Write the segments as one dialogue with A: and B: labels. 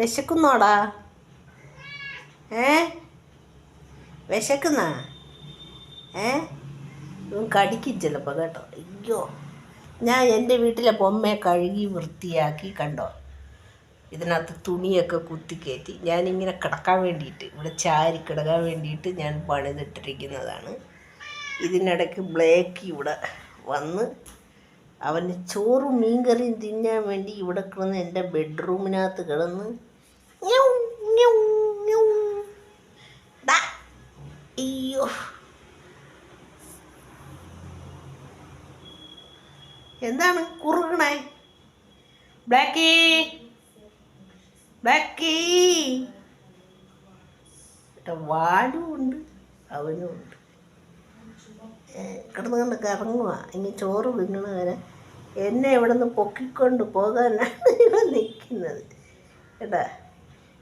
A: വിശക്കുന്നോടാ? ഏ? വിശക്കുന്ന? ഏ? കടിക്കും ചിലപ്പോൾ കേട്ടോ. അയ്യോ. ഞാൻ എന്റെ വീട്ടിലെ ബൊമ്മയെ കഴുകി വൃത്തിയാക്കി കണ്ടോ? ഇതിനകത്ത് തുണിയൊക്കെ കുത്തിക്കയറ്റി ഞാനിങ്ങനെ കിടക്കാൻ വേണ്ടിയിട്ട് ഇവിടെ ചാരി കിടക്കാൻ വേണ്ടിയിട്ട് ഞാൻ പണിതിട്ടിരിക്കുന്നതാണ്. ഇതിനിടയ്ക്ക് ബ്ലേക്ക് ഇവിടെ വന്ന് അവന് ചോറും മീൻകറിയും തിന്നാൻ വേണ്ടി ഇവിടെ കിടന്ന് എന്റെ ബെഡ്റൂമിനകത്ത് കിടന്ന്. അയ്യോ എന്താണ് കുറുകണേ? ബ്ലാക്കി. ബ്ലാക്കി. വാലും ഉണ്ട് അവനും ഉണ്ട്. ഏ, കിടന്ന് കണ്ട് കറങ്ങുക ഇനി ചോറ് തിന്നണ വരെ എന്നെ ഇവിടെ നിന്ന് പൊക്കിക്കൊണ്ട് പോകാനാണ് ഇവൻ നിൽക്കുന്നത്. കേട്ടാ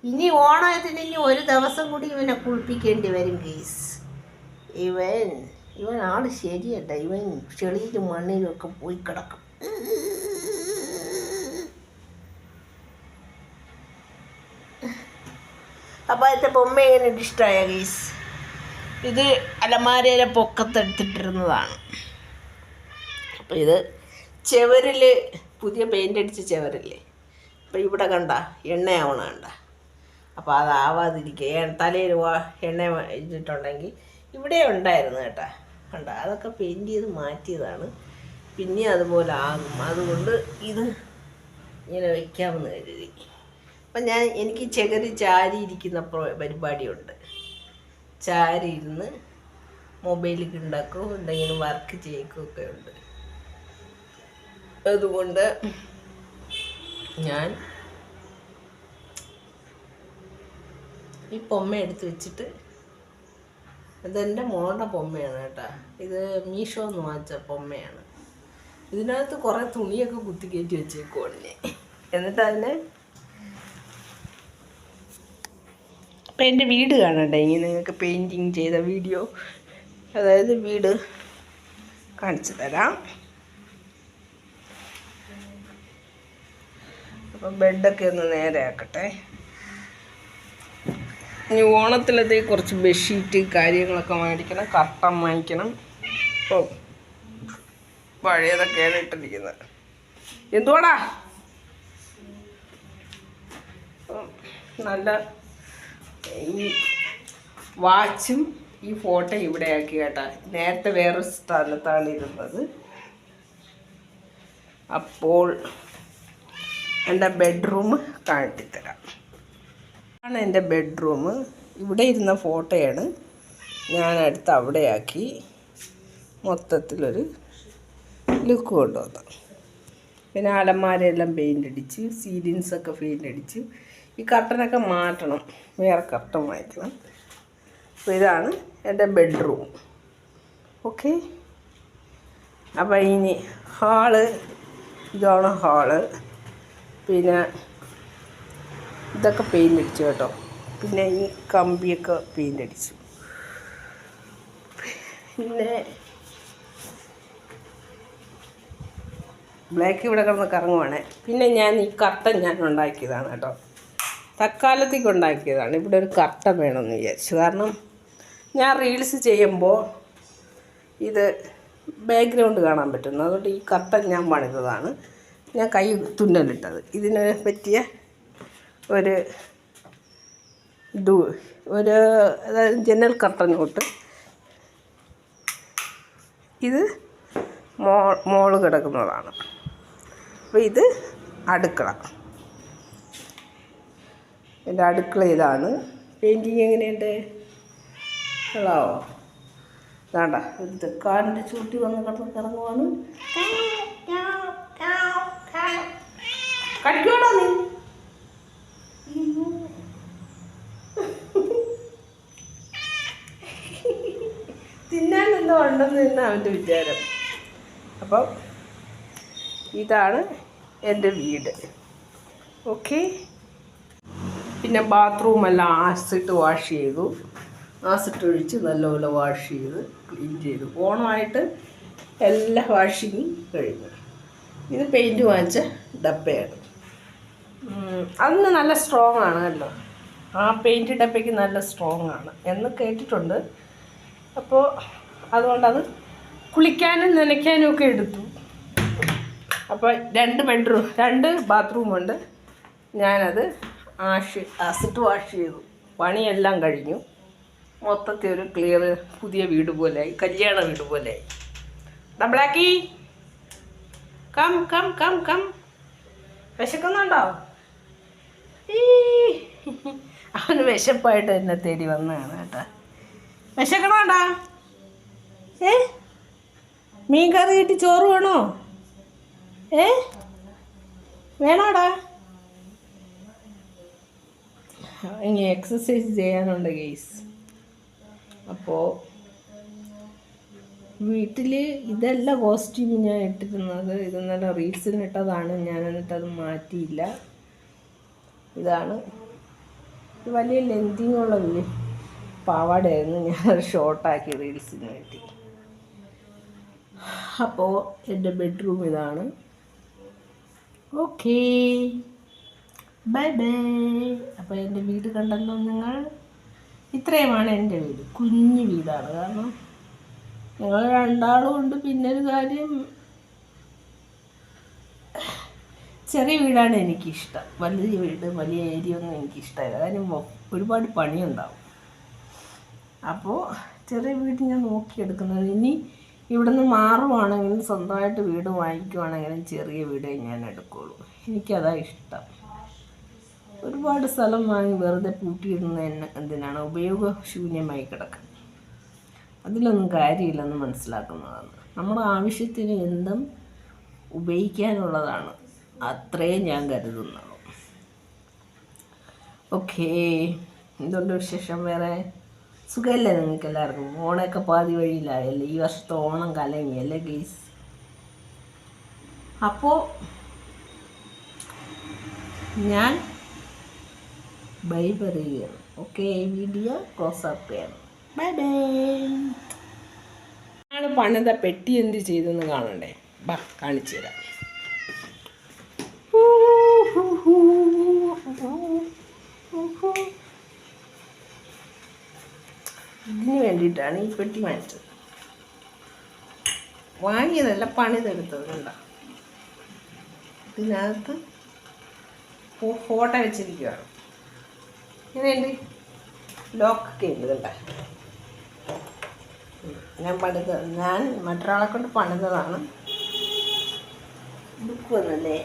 A: ഇനി ഓണത്തിന് ഇനി ഒരു ദിവസം കൂടി ഇവനെ കുളിപ്പിക്കേണ്ടി വരും ഗീസ് ഇവൻ ഇവൻ ആൾ ശരിയല്ല. ഇവൻ ചെളിയിലും മണ്ണിലും ഒക്കെ പോയി കിടക്കും. അപ്പോൾ അതിന്റെ ബൊമ്മ എങ്ങനെ ഇഷ്ടമായ ഗീസ് ഇത് അലമാരയിലെ പൊക്കത്തെടുത്തിട്ടിരുന്നതാണ് അപ്പോൾ ഇത് ചെവരിൽ പുതിയ പെയിന്റ് അടിച്ച ചെവരില്ലേ? അപ്പോൾ ഇവിടെ കണ്ട എണ്ണയാവണ കണ്ട. അപ്പോൾ അതാവാതിരിക്കുക. തലയിൽ എണ്ണ ഇട്ടിട്ടുണ്ടെങ്കിൽ ഇവിടെ ഉണ്ടായിരുന്നു കേട്ടാ. കണ്ട? അതൊക്കെ പെയിന്റ് ചെയ്ത് മാറ്റിയതാണ്. പിന്നെ അതുപോലെ ആകും. അതുകൊണ്ട് ഇത് ഇങ്ങനെ വയ്ക്കാമെന്ന് കരുതി. അപ്പം ഞാൻ എനിക്ക് ചകരി ചാരി ഇരിക്കുന്ന പ്ര- പരിപാടിയുണ്ട്. ചാരി ഇരുന്ന് മൊബൈലിൽ ഉണ്ടാക്കും എന്തെങ്കിലും വർക്ക് ചെയ്യിക്കുകയൊക്കെ ഉണ്ട്. അതുകൊണ്ട് ഞാൻ ഈ പൊമ്മ എടുത്ത് വെച്ചിട്ട് ഇതെന്റെ മോളുടെ പൊമ്മയാണ് കേട്ടോ. ഇത് മീഷോ എന്ന് വാങ്ങിച്ച പൊമ്മയാണ്. ഇതിനകത്ത് കുറേ തുണിയൊക്കെ കുത്തി കയറ്റി വെച്ചേക്കുവാണ്. എന്നിട്ട് അതിനെ അപ്പം എന്റെ വീട് കാണണ്ടേ? ഇനി നിങ്ങൾക്ക് പെയിന്റിങ് ചെയ്ത വീഡിയോ അതായത് വീട് കാണിച്ചു തരാം. അപ്പം ബെഡൊക്കെ ഒന്ന് നേരെ ആക്കട്ടെ ഇനി ഓണത്തിലത്തേക്ക് കുറച്ച് ബെഡ്ഷീറ്റ് കാര്യങ്ങളൊക്കെ വാങ്ങിക്കണം കർട്ടൻ വാങ്ങിക്കണം. ഇപ്പോൾ പഴയതൊക്കെയാണ് ഇട്ടിരിക്കുന്നത്. എന്തുവാടാ? നല്ല ഈ വാച്ചും ഈ ഫോട്ടോ ഇവിടെ ആക്കി കേട്ടാ. നേരത്തെ വേറെ സ്ഥലത്താണ് ഇരുന്നത്. അപ്പോൾ എന്റെ ബെഡ്റൂം കാട്ടിത്തരാം ആണ് എന്റെ ബെഡ്റൂം. ഇവിടെ ഇരുന്ന ഫോട്ടോയാണ് ഞാൻ അടുത്ത് അവിടെയാക്കി മൊത്തത്തിലൊരു ലുക്ക് കൊണ്ടുവന്നു പിന്നെ അലമാരയെല്ലാം പെയിന്റ് അടിച്ച് സീലിങ്സൊക്കെ പെയിന്റ് അടിച്ച് ഈ കർട്ടനൊക്കെ മാറ്റണം വേറെ കർട്ടൻ വാങ്ങിക്കണം അപ്പോൾ ഇതാണ് എന്റെ ബെഡ്റൂം. ഓക്കെ അപ്പോൾ ഇനി ഹാൾ ഇതാണ് ഹാൾ പിന്നെ ഇതൊക്കെ പെയിന്റ് അടിച്ചു കേട്ടോ. പിന്നെ ഈ കമ്പിയൊക്കെ പെയിന്റ് അടിച്ചു. പിന്നെ ബ്ലാക്ക് ഇവിടെ കിടന്ന് കറങ്ങുവാണേ. പിന്നെ ഞാൻ ഈ കർട്ടൻ ഞാൻ ഉണ്ടാക്കിയതാണ് കേട്ടോ. തക്കാലത്തേക്ക് ഉണ്ടാക്കിയതാണ്. ഇവിടെ ഒരു കർട്ടൻ വേണമെന്ന് വിചാരിച്ചു. കാരണം ഞാൻ റീൽസ് ചെയ്യുമ്പോൾ ഇത് ബാക്ക്ഗ്രൗണ്ട് കാണാൻ പറ്റുന്നു. അതുകൊണ്ട് ഈ കർട്ടൻ ഞാൻ പണിതതാണ്. ഞാൻ കൈ തുന്നലിട്ടത്. ഇതിനെ പറ്റിയ ഒരു ദൂ ഒരു അതായത് ജനൽ കർട്ടൻ തൊട്ട് ഇത് മോ മോൾ കിടക്കുന്നതാണ്. അപ്പോൾ ഇത് അടുക്കള. എന്റെ അടുക്കള ഇതാണ്. പെയിന്റിങ് എങ്ങനെയുണ്ട്? ഹലോ വേണ്ട ഇത് കാലിന്റെ ചൂട്ടി വന്ന് കിടന്ന് കിടങ്ങുവാണ് കടിക്കോടോ നീ തിന്നാൻ എന്തോ ഉണ്ടെന്ന് തന്നെ അവന്റെ വിചാരം. അപ്പം ഇതാണ് എന്റെ വീട്. ഓക്കെ? പിന്നെ ബാത്റൂമെല്ലാം ആസിട്ട് വാഷ് ചെയ്തു. ആസിട്ട് ഒഴിച്ച് നല്ലപോലെ വാഷ് ചെയ്ത് ക്ലീൻ ചെയ്തു. ഓണമായിട്ട് എല്ലാ വാഷിങ്ങും കഴിഞ്ഞു. ഇത് പെയിന്റ് വാങ്ങിച്ച ഡപ്പയാണ്. അന്ന് നല്ല സ്ട്രോങ് ആണ് കേട്ടോ. ആ പെയിന്റ് ഡപ്പയ്ക്ക് നല്ല സ്ട്രോങ് ആണ്. എന്ന് കേട്ടിട്ടുണ്ട്. അപ്പോൾ അതുകൊണ്ടത് കുളിക്കാനും നനയ്ക്കാനും ഒക്കെ എടുത്തു. അപ്പോൾ രണ്ട് ബെഡ്റൂം രണ്ട് ബാത്റൂമുണ്ട് ഞാനത് ആഷ് അസിറ്റ് വാഷ് ചെയ്തു. പണിയെല്ലാം കഴിഞ്ഞു. മൊത്തത്തിൽ ഒരു ക്ലിയർ പുതിയ വീട് പോലെയായി കല്യാണ വീട് പോലെയായി. നമ്മളാക്കി കം കം കം കം. വിശക്കുന്നുണ്ടോ? ഈ. അവന് വിശപ്പായിട്ട് എന്നെ തേടി വന്നതാണ് കേട്ടോ. വിശക്കണോണ്ടാ ഏ? മീൻ കറി കിട്ടി ചോറ് വേണോ? ഏ? വേണോടാ? ഇനി എക്സസൈസ് ചെയ്യാനുണ്ട് ഗെയ്സ് അപ്പോൾ വീട്ടിൽ ഇതല്ല കോസ്റ്റ്യൂം ഞാൻ ഇട്ടിരുന്നത്. ഇത് നല്ല റീൽസിന് ഇട്ടതാണ്. ഞാൻ എന്നിട്ടത് മാറ്റിയില്ല. ഇതാണ്. ഇത് വലിയ ലെങ്തിങ് ഉള്ള വലിയ പാവാടയായിരുന്നു. ഞാൻ ഷോർട്ടാക്കി റീൽസിന് വേണ്ടി. അപ്പോൾ എന്റെ ബെഡ്റൂം ഇതാണ്. ഓക്കേ ബൈ ബൈ അപ്പോൾ എന്റെ വീട് കണ്ടല്ലോ നിങ്ങൾ? ഇത്രയുമാണ് എന്റെ വീട്. കുഞ്ഞു വീടാണ്. കാരണം ഞങ്ങൾ രണ്ടാളും ഉണ്ട്. പിന്നെ ഒരു കാര്യം ചെറിയ വീടാണ് എനിക്കിഷ്ടം. വലിയ വീട് വലിയ ഏരിയ ഒന്നും എനിക്കിഷ്ടമില്ല. കാര്യം ഒരുപാട് പണിയുണ്ടാവും. അപ്പോൾ ചെറിയ വീട് ഞാൻ നോക്കിയെടുക്കുന്നത്. ഇനി ഇവിടെ നിന്ന് മാറുവാണെങ്കിലും സ്വന്തമായിട്ട് വീട് വാങ്ങിക്കുവാണെങ്കിലും ചെറിയ വീടേ ഞാൻ എടുക്കുള്ളൂ. എനിക്കതാണ് ഇഷ്ടം. ഒരുപാട് സ്ഥലം വാങ്ങി വെറുതെ പൂട്ടിയിടുന്ന എന്തിനാണ്? ഉപയോഗശൂന്യമായി കിടക്കുന്നത് അതിലൊന്നും കാര്യമില്ലെന്ന് മനസ്സിലാക്കുന്നതാണ്. നമ്മുടെ ആവശ്യത്തിന് എന്തും ഉപയോഗിക്കാനുള്ളതാണ്. അത്രേ ഞാൻ കരുതുന്നുള്ളൂ. ഓക്കേ. എന്തുകൊണ്ട് വിശേഷം വേറെ? സുഖമല്ലേ നിങ്ങൾക്ക് എല്ലാവർക്കും ഓണമൊക്കെ പാതി വഴിയിലായല്ലേ? ഈ വർഷത്തെ ഓണം കലങ്ങി അല്ലേ ഗെയ്സ്? അപ്പോൾ ഞാൻ ബൈ പറയുകയാണ് ഓക്കെ വീഡിയോ ക്ലോസ് അപ്പ് ചെയ്യണം. Bye bye. ഞങ്ങൾ പണിത പെട്ടി എന്ത് ചെയ്തെന്ന് കാണണ്ടേ? ബാ കാണിച്ചു തരാം. ഇതിന് വേണ്ടിയിട്ടാണ് ഈ പെട്ടി വാങ്ങിച്ചത് വാങ്ങിയതല്ല പണിതെടുത്തത് കണ്ട? ഇതിനകത്ത് ഫോട്ടോ വെച്ചിരിക്കുകയാണ് ഇങ്ങനെയുണ്ട് ലോക്കൊക്കെ ഉണ്ട് കണ്ട? ഞാൻ പണിത ഞാൻ മറ്റൊരാളെ കൊണ്ട് പണിതതാണ്. ബുക്ക് വന്നല്ലേ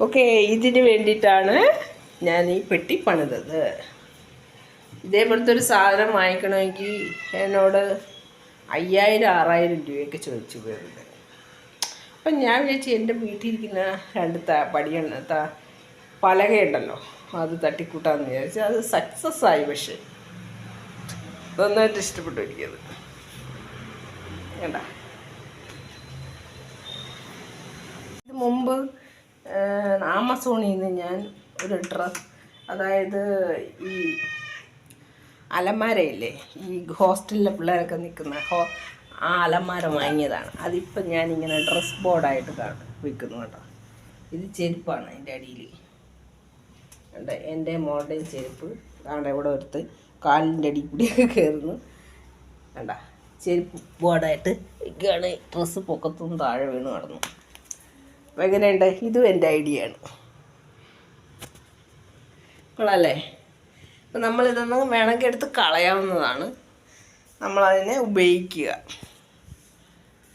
A: ഓക്കെ ഇതിന് വേണ്ടിയിട്ടാണ് ഞാൻ ഈ പെട്ടി പണിതത്. ഇതേപോലത്തെ ഒരു സാധനം വാങ്ങിക്കണമെങ്കിൽ എന്നോട് അയ്യായിരം ആറായിരം രൂപയൊക്കെ ചോദിച്ചു പോയത് അപ്പം ഞാൻ വിചാരിച്ചു എന്റെ വീട്ടിലിരിക്കുന്ന രണ്ട് ത പടിയുണ്ട് ത പലകയുണ്ടല്ലോ അത് തട്ടിക്കൂട്ടാന്ന് വിചാരിച്ചു. അത് സക്സസ് ആയി പക്ഷേ. നന്നായിട്ട് ഇഷ്ടപ്പെട്ടു എനിക്കത്. വേണ്ട ഇത് മുമ്പ് ആമസോണിൽ നിന്ന് ഞാൻ ഒരു ഡ്രസ് അതായത് ഈ അലമാരയില്ലേ ഈ ഹോസ്റ്റലിലെ പിള്ളേരൊക്കെ നിൽക്കുന്ന ഹോ ആ അലമാര വാങ്ങിയതാണ്. അതിപ്പം ഞാനിങ്ങനെ ഡ്രസ് ബോർഡായിട്ട് കാണും വിൽക്കുന്നു കേട്ടോ. ഇത് ചെരുപ്പാണ് എന്റെ അടിയിൽ. ഉണ്ട് എന്റെ മോളുടെയും ചെരുപ്പ്. അവിടെ ഇവിടെ ഒരുത്ത് കാലിന്റെ അടി കൂടിയൊക്കെ കയറുന്നു. വേണ്ട ചെരുപ്പ് ബോർഡായിട്ട് ഇരിക്കുകയാണ് ഡ്രസ്സ് പൊക്കത്തുനിന്ന് താഴെ വീണ് കിടന്നു. അപ്പോൾ എങ്ങനെയുണ്ട്? ഇതും എന്റെ ഐഡിയ ആണ്. കൊള്ളാല്ലേ? അപ്പം നമ്മളിതൊന്നും വേണമെങ്കിൽ എടുത്ത് കളയാവുന്നതാണ്. നമ്മളതിനെ ഉപയോഗിക്കുക.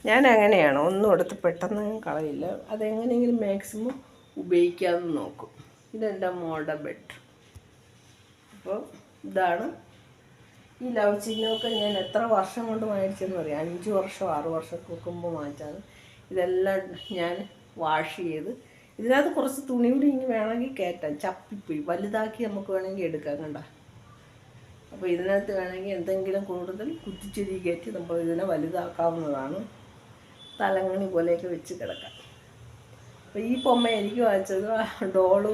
A: ഞാൻ അങ്ങനെയാണ് ഒന്നും എടുത്ത് പെട്ടെന്ന് കളയില്ല. അതെങ്ങനെയെങ്കിലും മാക്സിമം ഉപയോഗിക്കാമെന്ന് നോക്കും. ഇതെന്റെ മോളുടെ ബെഡ് അപ്പോൾ ഇതാണ് ഈ ലവ് ചിഹ്നമൊക്കെ ഞാൻ എത്ര വർഷം കൊണ്ട് വാങ്ങിച്ചെന്ന് പറയാം. അഞ്ച് വർഷം ആറ് വർഷമൊക്കെ മുമ്പ് വാങ്ങിച്ചാണ് ഇതെല്ലാം ഞാൻ വാഷ് ചെയ്ത്. ഇതിനകത്ത് കുറച്ച് തുണി കൂടി ഇനി വേണമെങ്കിൽ കയറ്റാം. ചപ്പിപ്പോയി വലുതാക്കി നമുക്ക് വേണമെങ്കിൽ എടുക്കാം കണ്ട? അപ്പോൾ ഇതിനകത്ത് വേണമെങ്കിൽ എന്തെങ്കിലും കൂടുതൽ കുത്തിച്ചിരി കയറ്റി നമ്മൾ ഇതിനെ വലുതാക്കാവുന്നതാണ്. തലങ്ങണി പോലെയൊക്കെ വെച്ച് കിടക്കാം. അപ്പോൾ ഈ പൊമ്മ എനിക്ക് വാങ്ങിച്ചത് ഡോൾ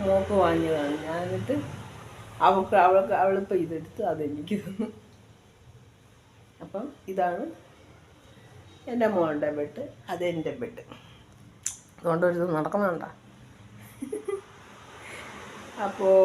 A: മോക്ക് വാങ്ങിയതാണ്. ഞാൻ എന്നിട്ട് അവൾക്ക് അവൾക്ക് അവളിപ്പോൾ ഇതെടുത്ത് അതെനിക്ക് തന്നു. അപ്പം ഇതാണ് എന്റെ മോളുടെ ബെഡ് അതെന്റെ ബെഡ്. അതുകൊണ്ട് ഒരു നടക്കുന്നുണ്ട? അപ്പോൾ